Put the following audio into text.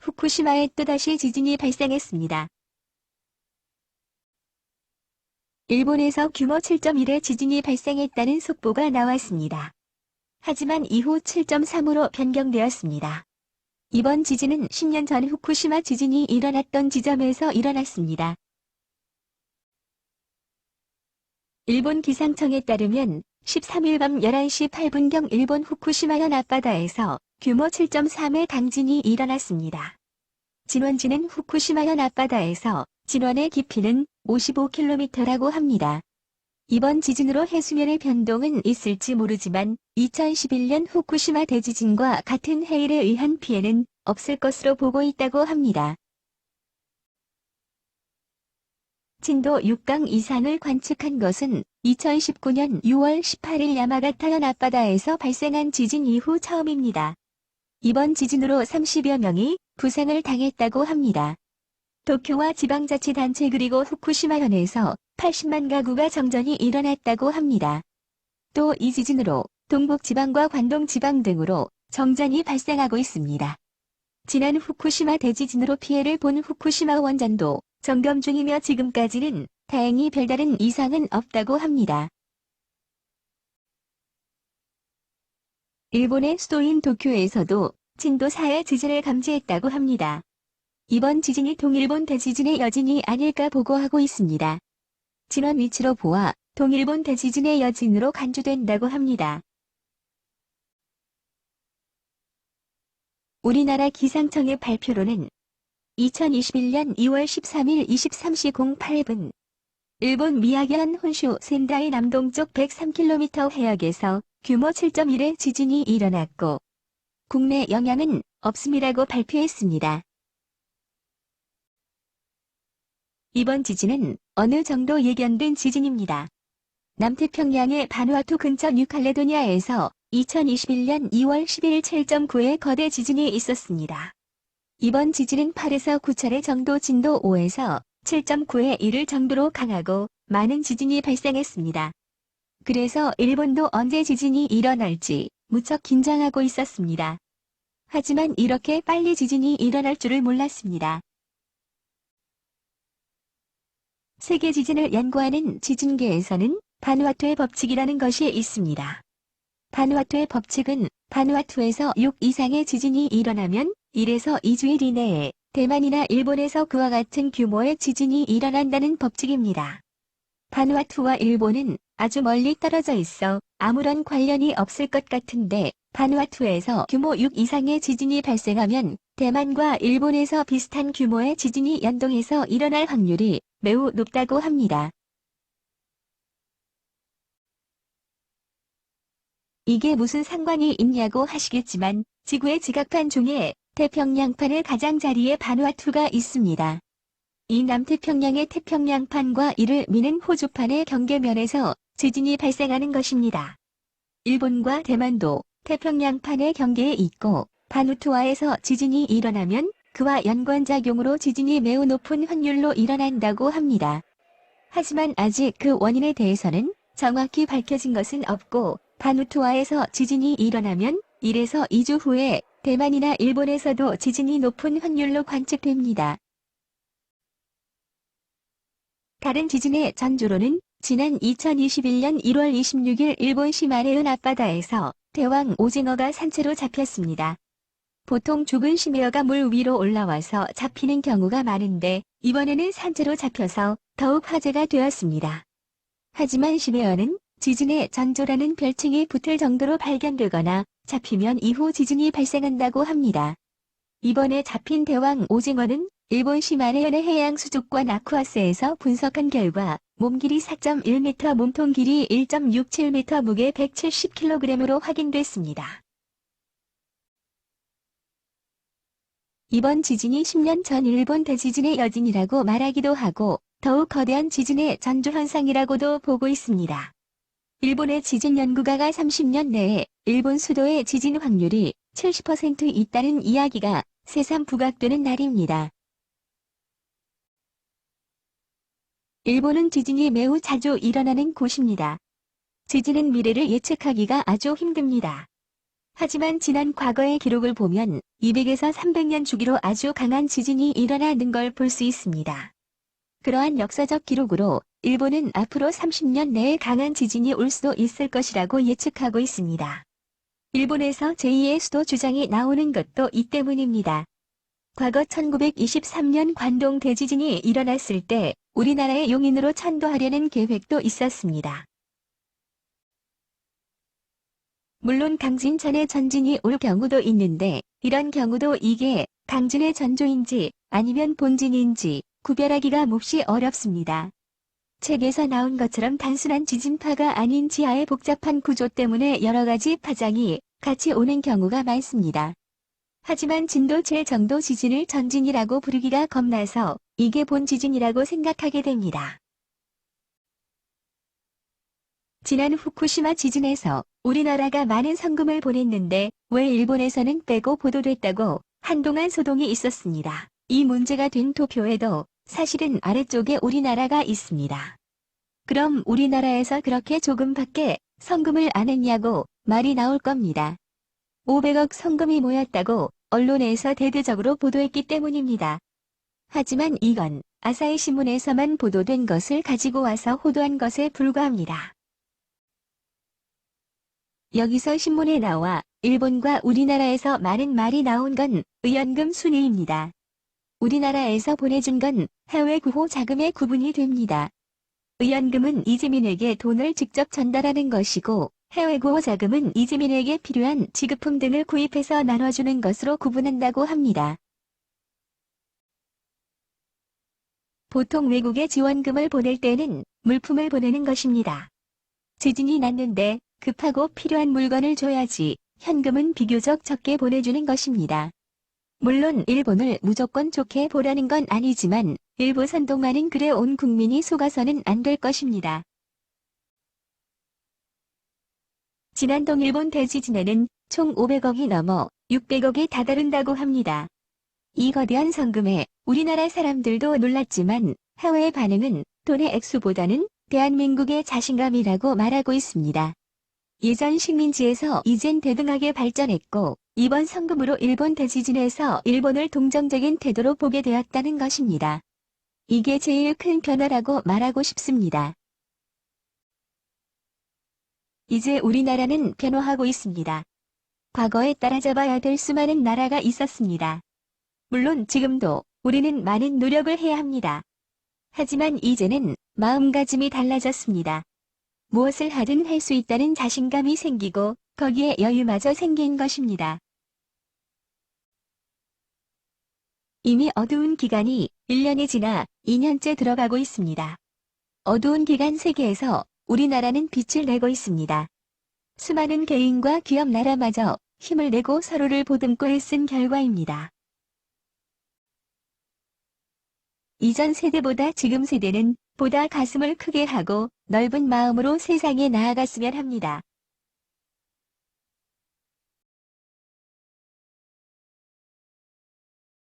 후쿠시마에 또다시 지진이 발생했습니다. 일본에서 규모 7.1의 지진이 발생했다는 속보가 나왔습니다. 하지만 이후 7.3으로 변경되었습니다. 이번 지진은 10년 전 후쿠시마 지진이 일어났던 지점에서 일어났습니다. 일본 기상청에 따르면 13일 밤 11시 8분경 일본 후쿠시마현 앞바다에서 규모 7.3의 강진이 일어났습니다. 진원지는 후쿠시마현 앞바다에서 진원의 깊이는 55km라고 합니다. 이번 지진으로 해수면의 변동은 있을지 모르지만 2011년 후쿠시마 대지진과 같은 해일에 의한 피해는 없을 것으로 보고 있다고 합니다. 진도 6강 이상을 관측한 것은 2019년 6월 18일 야마가타현 앞바다에서 발생한 지진 이후 처음입니다. 이번 지진으로 30여 명이 부상을 당했다고 합니다. 도쿄와 지방자치단체 그리고 후쿠시마현에서 80만 가구가 정전이 일어났다고 합니다. 또 이 지진으로 동북지방과 관동지방 등으로 정전이 발생하고 있습니다. 지난 후쿠시마 대지진으로 피해를 본 후쿠시마 원전도 점검 중이며 지금까지는 다행히 별다른 이상은 없다고 합니다. 일본의 수도인 도쿄에서도 진도 4의 지진을 감지했다고 합니다. 이번 지진이 동일본 대지진의 여진이 아닐까 보고하고 있습니다. 진원 위치로 보아 동일본 대지진의 여진으로 간주된다고 합니다. 우리나라 기상청의 발표로는 2021년 2월 13일 23시 08분 일본 미야기현 혼슈 센다이 남동쪽 103km 해역에서 규모 7.1의 지진이 일어났고 국내 영향은 없음이라고 발표했습니다. 이번 지진은 어느 정도 예견된 지진입니다. 남태평양의 바누아투 근처 뉴칼레도니아에서 2021년 2월 11일 7.9의 거대 지진이 있었습니다. 이번 지진은 8에서 9차례 정도 진도 5에서 7.9에 이를 정도로 강하고 많은 지진이 발생했습니다. 그래서 일본도 언제 지진이 일어날지 무척 긴장하고 있었습니다. 하지만 이렇게 빨리 지진이 일어날 줄을 몰랐습니다. 세계 지진을 연구하는 지진계에서는 바누아투의 법칙이라는 것이 있습니다. 바누아투의 법칙은 바누아투에서 6 이상의 지진이 일어나면 1에서 2주일 이내에 대만이나 일본에서 그와 같은 규모의 지진이 일어난다는 법칙입니다. 바누아투와 일본은 아주 멀리 떨어져 있어 아무런 관련이 없을 것 같은데 바누아투에서 규모 6 이상의 지진이 발생하면 대만과 일본에서 비슷한 규모의 지진이 연동해서 일어날 확률이 매우 높다고 합니다. 이게 무슨 상관이 있냐고 하시겠지만 지구의 지각판 중에 태평양판의 가장자리에 바누아투가 있습니다. 이 남태평양의 태평양판과 이를 미는 호주판의 경계면에서 지진이 발생하는 것입니다. 일본과 대만도 태평양판의 경계에 있고 바누투아에서 지진이 일어나면 그와 연관작용으로 지진이 매우 높은 확률로 일어난다고 합니다. 하지만 아직 그 원인에 대해서는 정확히 밝혀진 것은 없고 바누투아에서 지진이 일어나면 1에서 2주 후에 대만이나 일본에서도 지진이 높은 확률로 관측됩니다. 다른 지진의 전조로는 지난 2021년 1월 26일 일본 시마레은 앞바다에서 대왕 오징어가 산채로 잡혔습니다. 보통 죽은 심해어가 물 위로 올라와서 잡히는 경우가 많은데 이번에는 산채로 잡혀서 더욱 화제가 되었습니다. 하지만 심해어는 지진의 전조라는 별칭이 붙을 정도로 발견되거나 잡히면 이후 지진이 발생한다고 합니다. 이번에 잡힌 대왕 오징어는 일본 시마네현의 해양 수족관 아쿠아스에서 분석한 결과 몸 길이 4.1m 몸통 길이 1.67m 무게 170kg으로 확인됐습니다. 이번 지진이 10년 전 일본 대지진의 여진이라고 말하기도 하고 더욱 거대한 지진의 전조현상이라고도 보고 있습니다. 일본의 지진 연구가가 30년 내에 일본 수도의 지진 확률이 70% 있다는 이야기가 새삼 부각되는 날입니다. 일본은 지진이 매우 자주 일어나는 곳입니다. 지진은 미래를 예측하기가 아주 힘듭니다. 하지만 지난 과거의 기록을 보면 200에서 300년 주기로 아주 강한 지진이 일어나는 걸 볼 수 있습니다. 그러한 역사적 기록으로 일본은 앞으로 30년 내에 강한 지진이 올 수도 있을 것이라고 예측하고 있습니다. 일본에서 제2의 수도 주장이 나오는 것도 이 때문입니다. 과거 1923년 관동 대지진이 일어났을 때 우리나라의 용인으로 천도하려는 계획도 있었습니다. 물론 강진천의 전진이 올 경우도 있는데 이런 경우도 이게 강진의 전조인지 아니면 본진인지 구별하기가 몹시 어렵습니다. 책에서 나온 것처럼 단순한 지진파가 아닌 지하의 복잡한 구조 때문에 여러 가지 파장이 같이 오는 경우가 많습니다. 하지만 진도 7 정도 지진을 전진이라고 부르기가 겁나서 이게 본 지진이라고 생각하게 됩니다. 지난 후쿠시마 지진에서 우리나라가 많은 성금을 보냈는데 왜 일본에서는 빼고 보도됐다고 한동안 소동이 있었습니다. 이 문제가 된 도표에도 사실은 아래쪽에 우리나라가 있습니다. 그럼 우리나라에서 그렇게 조금밖에 성금을 안 했냐고 말이 나올 겁니다. 500억 성금이 모였다고 언론에서 대대적으로 보도했기 때문입니다. 하지만 이건 아사히 신문에서만 보도된 것을 가지고 와서 호도한 것에 불과합니다. 여기서 신문에 나와 일본과 우리나라에서 많은 말이 나온 건 의연금 순위입니다. 우리나라에서 보내준 건 해외 구호 자금의 구분이 됩니다. 의연금은 이재민에게 돈을 직접 전달하는 것이고 해외 구호 자금은 이재민에게 필요한 지급품 등을 구입해서 나눠주는 것으로 구분한다고 합니다. 보통 외국에 지원금을 보낼 때는 물품을 보내는 것입니다. 지진이 났는데 급하고 필요한 물건을 줘야지 현금은 비교적 적게 보내주는 것입니다. 물론 일본을 무조건 좋게 보라는 건 아니지만 일부 선동만은 그래 온 국민이 속아서는 안 될 것입니다. 지난 동일본 대지진에는 총 500억이 넘어 600억에 다다른다고 합니다. 이 거대한 성금에 우리나라 사람들도 놀랐지만 해외의 반응은 돈의 액수보다는 대한민국의 자신감이라고 말하고 있습니다. 예전 식민지에서 이젠 대등하게 발전했고 이번 성금으로 일본 대지진에서 일본을 동정적인 태도로 보게 되었다는 것입니다. 이게 제일 큰 변화라고 말하고 싶습니다. 이제 우리나라는 변화하고 있습니다. 과거에 따라잡아야 될 수많은 나라가 있었습니다. 물론 지금도 우리는 많은 노력을 해야 합니다. 하지만 이제는 마음가짐이 달라졌습니다. 무엇을 하든 할 수 있다는 자신감이 생기고 거기에 여유마저 생긴 것입니다. 이미 어두운 기간이 1년이 지나 2년째 들어가고 있습니다. 어두운 기간 세계에서 우리나라는 빛을 내고 있습니다. 수많은 개인과 기업 나라마저 힘을 내고 서로를 보듬고 애쓴 결과입니다. 이전 세대보다 지금 세대는 보다 가슴을 크게 하고 넓은 마음으로 세상에 나아갔으면 합니다.